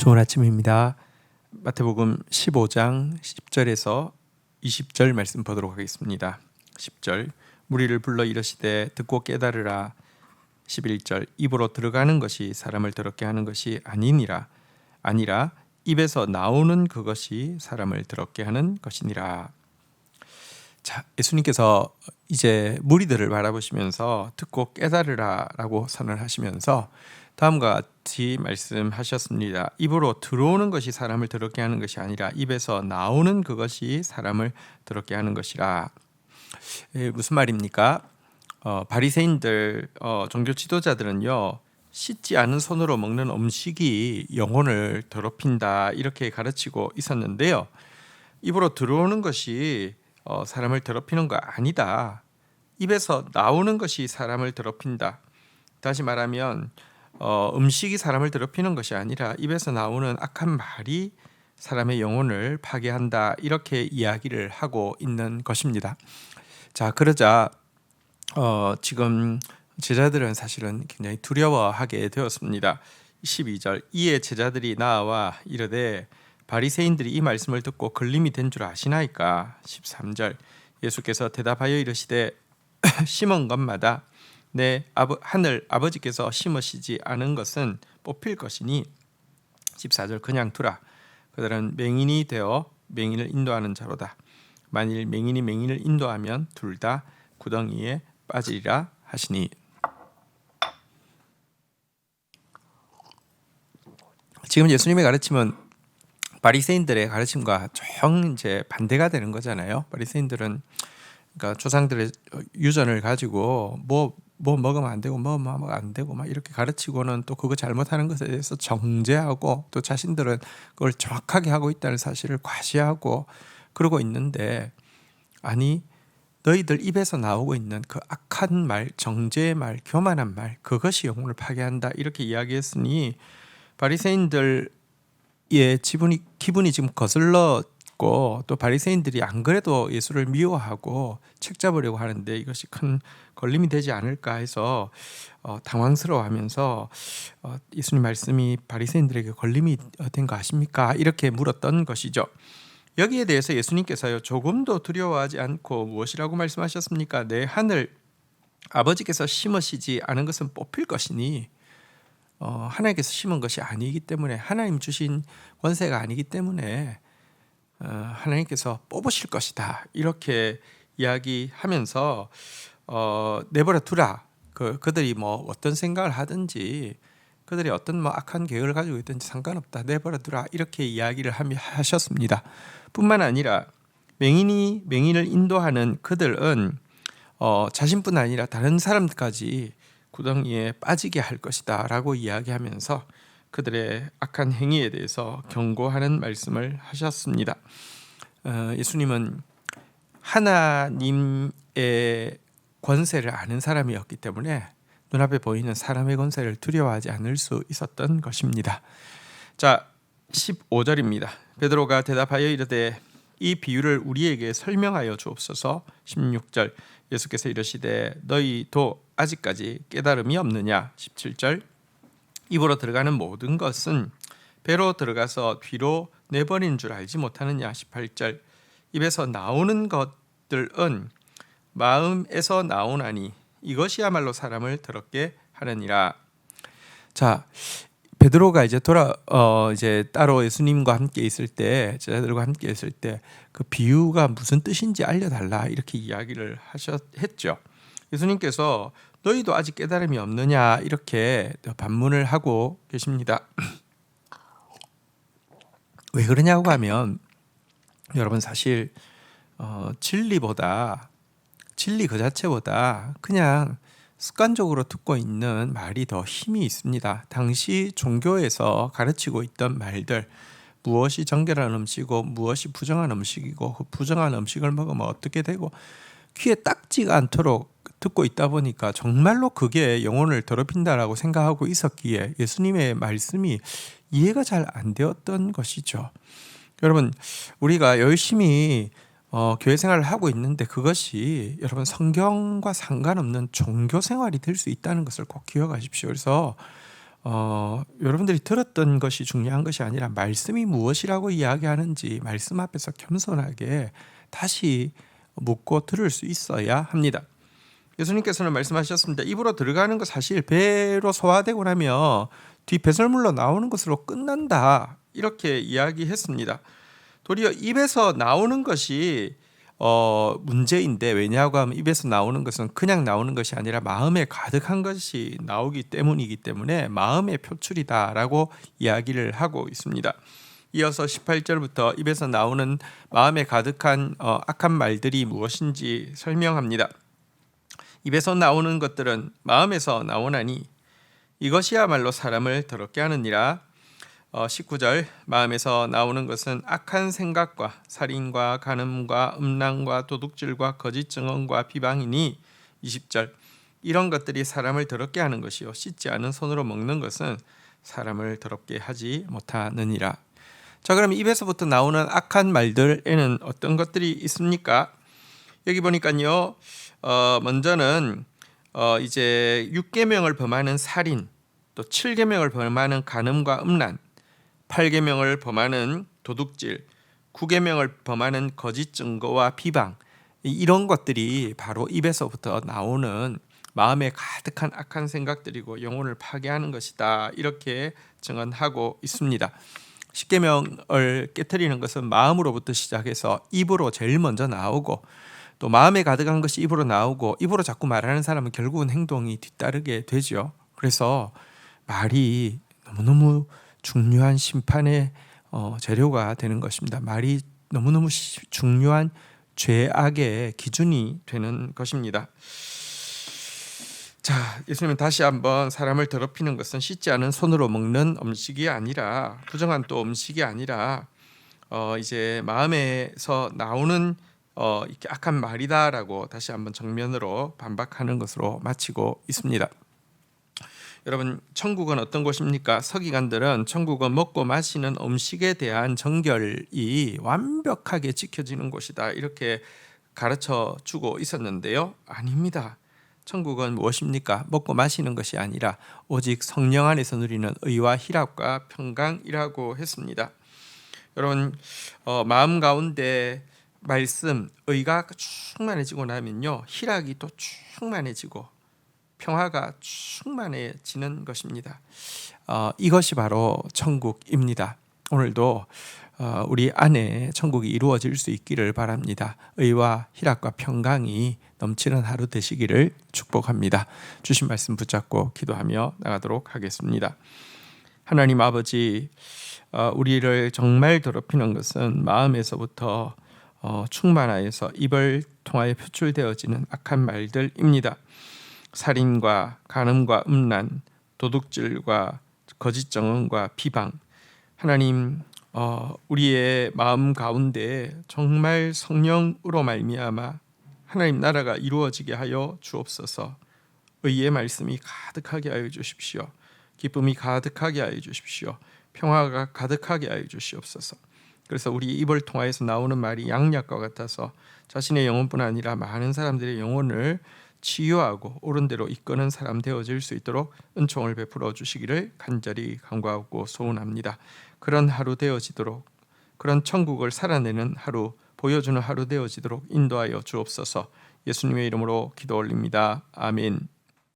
좋은 아침입니다. 마태복음 15장 10절에서 20절 말씀 보도록 하겠습니다. 10절 무리를 불러 이르시되 듣고 깨달으라 11절 입으로 들어가는 것이 사람을 더럽게 하는 것이 아니니라 아니라 입에서 나오는 그것이 사람을 더럽게 하는 것이니라. 자, 예수님께서 이제 무리들을 바라보시면서 듣고 깨달으라라고 선언하시면서 다음과 같이 말씀하셨습니다. 입으로 들어오는 것이 사람을 더럽게 하는 것이 아니라 입에서 나오는 그것이 사람을 더럽게 하는 것이라. 에, 무슨 말입니까? 어, 바리새인들 어, 종교 지도자들은요 씻지 않은 손으로 먹는 음식이 영혼을 더럽힌다 이렇게 가르치고 있었는데요. 입으로 들어오는 것이 어, 사람을 더럽히는 거 아니다. 입에서 나오는 것이 사람을 더럽힌다. 다시 말하면 어, 음식이 사람을 더럽히는 것이 아니라 입에서 나오는 악한 말이 사람의 영혼을 파괴한다 이렇게 이야기를 하고 있는 것입니다. 자 그러자 어, 지금 제자들은 사실은 굉장히 두려워하게 되었습니다. 12절 이에 제자들이 나와 이르되 바리새인들이 이 말씀을 듣고 걸림이 된 줄 아시나이까 13절 예수께서 대답하여 이르시되 심은 것마다 내 아버, 하늘 아버지께서 심으시지 않은 것은 뽑힐 것이니 14절 그냥 두라. 그들은 맹인이 되어 맹인을 인도하는 자로다. 만일 맹인이 맹인을 인도하면 둘 다 구덩이에 빠지리라 하시니. 지금 예수님의 가르침은 바리새인들의 가르침과 정 이제 반대가 되는 거잖아요. 바리새인들은 그러니까 조상들의 유전을 가지고 뭐 뭐 먹으면 안 되고 뭐 먹으면 안 되고 막 이렇게 가르치고는 또 그거 잘못하는 것에 대해서 정죄하고 또 자신들은 그걸 정확하게 하고 있다는 사실을 과시하고 그러고 있는데 아니 너희들 입에서 나오고 있는 그 악한 말, 정죄의 말, 교만한 말 그것이 영혼을 파괴한다 이렇게 이야기했으니 바리새인들의 지분이 기분이 지금 거슬러 있고 또 바리새인들이 안 그래도 예수를 미워하고 책 잡으려고 하는데 이것이 큰 걸림이 되지 않을까 해서 어, 당황스러워하면서 어, 예수님 말씀이 바리새인들에게 걸림이 된 거 아십니까? 이렇게 물었던 것이죠. 여기에 대해서 예수님께서요 조금도 두려워하지 않고 무엇이라고 말씀하셨습니까? 내 하늘 아버지께서 심으시지 않은 것은 뽑힐 것이니 어, 하나님께서 심은 것이 아니기 때문에 하나님 주신 권세가 아니기 때문에 어, 하나님께서 뽑으실 것이다 이렇게 이야기하면서 어, 내버려 두라 그 그들이 뭐 어떤 생각을 하든지 그들이 어떤 뭐 악한 계획을 가지고 있든지 상관없다 내버려 두라 이렇게 이야기를 하셨습니다. 뿐만 아니라 맹인이 맹인을 인도하는 그들은 어, 자신뿐 아니라 다른 사람까지 구덩이에 빠지게 할 것이다라고 이야기하면서 그들의 악한 행위에 대해서 경고하는 말씀을 하셨습니다. 어, 예수님은 하나님의 권세를 아는 사람이었기 때문에 눈앞에 보이는 사람의 권세를 두려워하지 않을 수 있었던 것입니다. 자, 15절입니다. 베드로가 대답하여 이르되 이 비유를 우리에게 설명하여 주옵소서. 16절 예수께서 이르시되 너희도 아직까지 깨달음이 없느냐. 17절 입으로 들어가는 모든 것은 배로 들어가서 뒤로 내버린 줄 알지 못하느냐 18절 입에서 나오는 것들은 마음에서 나오나니 이것이야말로 사람을 더럽게 하느니라 자 베드로가 이제 돌아 어 이제 따로 예수님과 함께 있을 때 제자들과 함께 있을 때 그 비유가 무슨 뜻인지 알려달라 이렇게 이야기를 하셨 했죠. 예수님께서 너희도 아직 깨달음이 없느냐 이렇게 반문을 하고 계십니다. 왜 그러냐고 하면 여러분 사실 어, 진리보다 진리 그 자체보다 그냥 습관적으로 듣고 있는 말이 더 힘이 있습니다. 당시 종교에서 가르치고 있던 말들 무엇이 정결한 음식이고 무엇이 부정한 음식이고 그 부정한 음식을 먹으면 어떻게 되고 귀에 딱지가 않도록 듣고 있다 보니까 정말로 그게 영혼을 더럽힌다라고 생각하고 있었기에 예수님의 말씀이 이해가 잘 안 되었던 것이죠. 여러분 우리가 열심히 어, 교회 생활을 하고 있는데 그것이 여러분 성경과 상관없는 종교 생활이 될 수 있다는 것을 꼭 기억하십시오. 그래서 어, 여러분들이 들었던 것이 중요한 것이 아니라 말씀이 무엇이라고 이야기하는지 말씀 앞에서 겸손하게 다시 묻고 들을 수 있어야 합니다. 예수님께서는 말씀하셨습니다. 입으로 들어가는 거 사실 배로 소화되고 나면 뒤 배설물로 나오는 것으로 끝난다. 이렇게 이야기했습니다. 도리어 입에서 나오는 것이 어, 문제인데 왜냐하고 하면 입에서 나오는 것은 그냥 나오는 것이 아니라 마음에 가득한 것이 나오기 때문이기 때문에 마음의 표출이다라고 이야기를 하고 있습니다. 이어서 18절부터 입에서 나오는 마음에 가득한 어, 악한 말들이 무엇인지 설명합니다. 입에서 나오는 것들은 마음에서 나오나니 이것이야말로 사람을 더럽게 하느니라. 어, 19절 마음에서 나오는 것은 악한 생각과 살인과 간음과 음란과 도둑질과 거짓 증언과 비방이니 20절 이런 것들이 사람을 더럽게 하는 것이요 씻지 않은 손으로 먹는 것은 사람을 더럽게 하지 못하느니라. 자 그럼 입에서부터 나오는 악한 말들에는 어떤 것들이 있습니까? 여기 보니까요. 어, 먼저는 어, 이제 6계명을 범하는 살인, 또 7계명을 범하는 간음과 음란, 8계명을 범하는 도둑질, 9계명을 범하는 거짓 증거와 비방 이런 것들이 바로 입에서부터 나오는 마음에 가득한 악한 생각들이고 영혼을 파괴하는 것이다. 이렇게 증언하고 있습니다. 십계명을 깨뜨리는 것은 마음으로부터 시작해서 입으로 제일 먼저 나오고 또 마음에 가득한 것이 입으로 나오고 입으로 자꾸 말하는 사람은 결국은 행동이 뒤따르게 되죠. 그래서 말이 너무너무 중요한 심판의 어, 재료가 되는 것입니다. 말이 너무너무 시, 중요한 죄악의 기준이 되는 것입니다. 자, 예수님은 다시 한번 사람을 더럽히는 것은 씻지 않은 손으로 먹는 음식이 아니라 부정한 또 음식이 아니라 어, 이제 마음에서 나오는 어, 이렇게 악한 말이다라고 다시 한번 정면으로 반박하는 것으로 마치고 있습니다. 여러분 천국은 어떤 곳입니까? 서기관들은 천국은 먹고 마시는 음식에 대한 정결이 완벽하게 지켜지는 곳이다 이렇게 가르쳐 주고 있었는데요. 아닙니다. 천국은 무엇입니까? 먹고 마시는 것이 아니라 오직 성령 안에서 누리는 의와 희락과 평강이라고 했습니다. 여러분 어, 마음 가운데 말씀 의가 충만해지고 나면요 희락이 또 충만해지고 평화가 충만해지는 것입니다. 어, 이것이 바로 천국입니다. 오늘도 어, 우리 안에 천국이 이루어질 수 있기를 바랍니다. 의와 희락과 평강이 넘치는 하루 되시기를 축복합니다. 주신 말씀 붙잡고 기도하며 나가도록 하겠습니다. 하나님 아버지, 어, 우리를 정말 더럽히는 것은 마음에서부터 어, 충만하여서 입을 통하여 표출되어지는 악한 말들입니다. 살인과 간음과 음란, 도둑질과 거짓 정언과 비방, 하나님 어, 우리의 마음 가운데 정말 성령으로 말미암아 하나님 나라가 이루어지게 하여 주옵소서. 의의 말씀이 가득하게 하여 주십시오. 기쁨이 가득하게 하여 주십시오. 평화가 가득하게 하여 주시옵소서. 그래서 우리 입을 통하여서 나오는 말이 양약과 같아서 자신의 영혼뿐 아니라 많은 사람들의 영혼을 치유하고 옳은 대로 이끄는 사람 되어질 수 있도록 은총을 베풀어 주시기를 간절히 간구하고 소원합니다. 그런 하루 되어지도록 그런 천국을 살아내는 하루 보여주는 하루 되어지도록 인도하여 주옵소서. 예수님의 이름으로 기도 올립니다. 아멘.